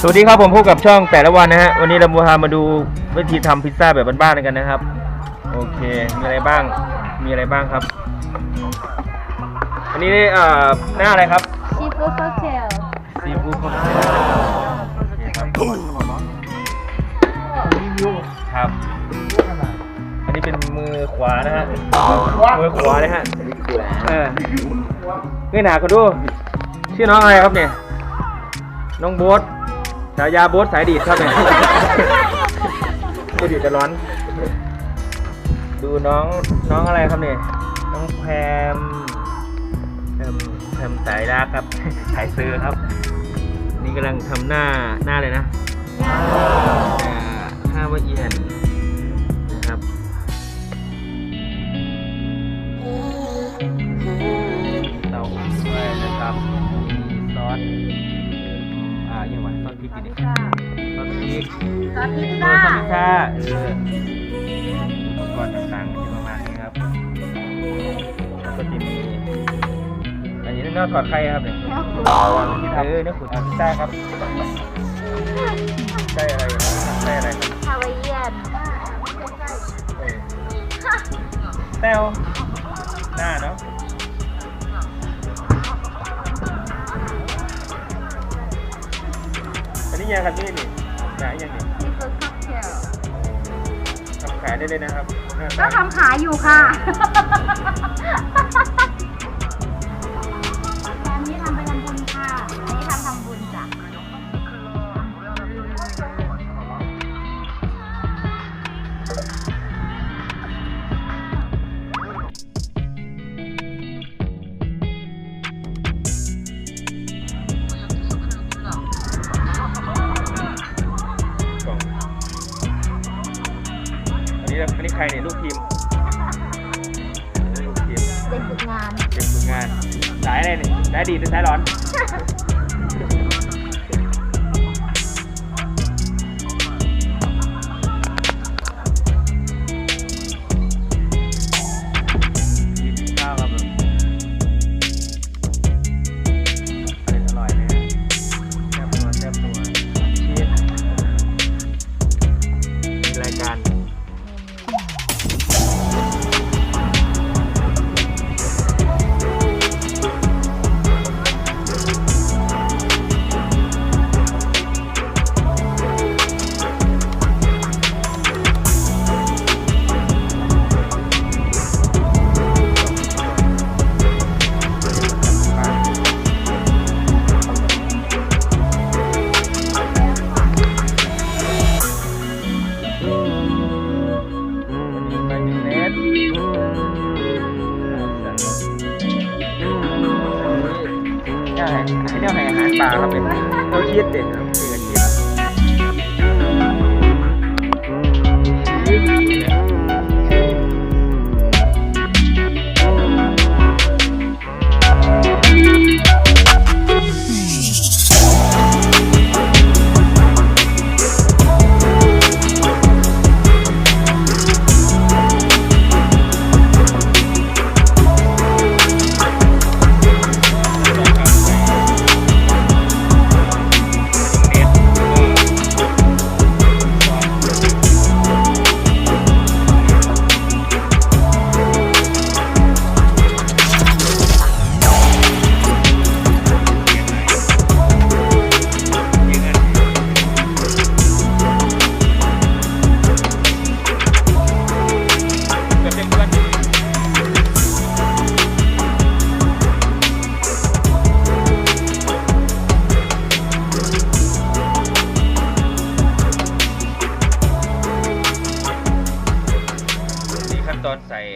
สวัสดีครับผมพบกับช่องแต่ละวันนะฮะ วันนี้เราพามาดูวิธีทำพิซซ่าแบบบ้านๆกันนะครับ โอเค มีอะไรบ้าง มีอะไรบ้างครับ อันนี้เอ่อหน้าอะไรครับซีฟู้ดค็อกเทลซีฟู้ดค็อกเทลโอเคครับครับ อันนี้เป็นมือขวานะฮะ มือขวานะฮะเออเงยหนาเขาดู ชื่อน้องอะไรครับเนี่ยน้องโบ๊ท ฉายาโบ๊ทสายดีดครับเนี่ยผู้ดีดจะร้อน ดูน้องน้องอะไรครับเนี่ยน้องแพมแพมแพมสายรักครับสายซื้อครับ นี่กำลังทำหน้าหน้าเลยนะ พริกดิเนี่ยซอสพริกซอสพิซเอซ่าอซอสพิซซ่าเอออุปกรณ์ต่างๆจะประมาณนี้ครับแล้วก็จะมีอันนี้เนื้อถอดไข่ครับเนี่ยเออเนื้อขูดทำพิซซ่าครับไส้อะไรครับไส้อะไรครับฮาวายเอียนเออแต้วหน้าเนาะ นนี้ยังครับนี่นี่ขายยังนี่ซีฟู้ดค็อกเทลทำขายได้เลยนะครับหน้าก็ตา ทำขายอยู่ค่ะ นนี้อันนี้ใครเนี่ยลูกทีมลูกทีมเด็กฝึกงานเก็บฝึกงานสายอะไรเนี่ยสายดีหรือสายร้อนาหารปลาเราเป็นเราชีสเด็ดครับ อนใส่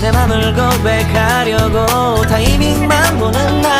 내 맘을 고백하려고 타이밍만 보는 나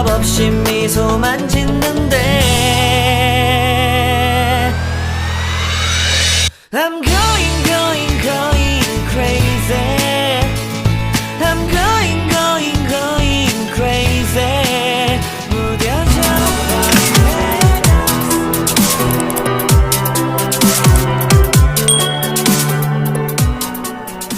답 없이 미소만 짓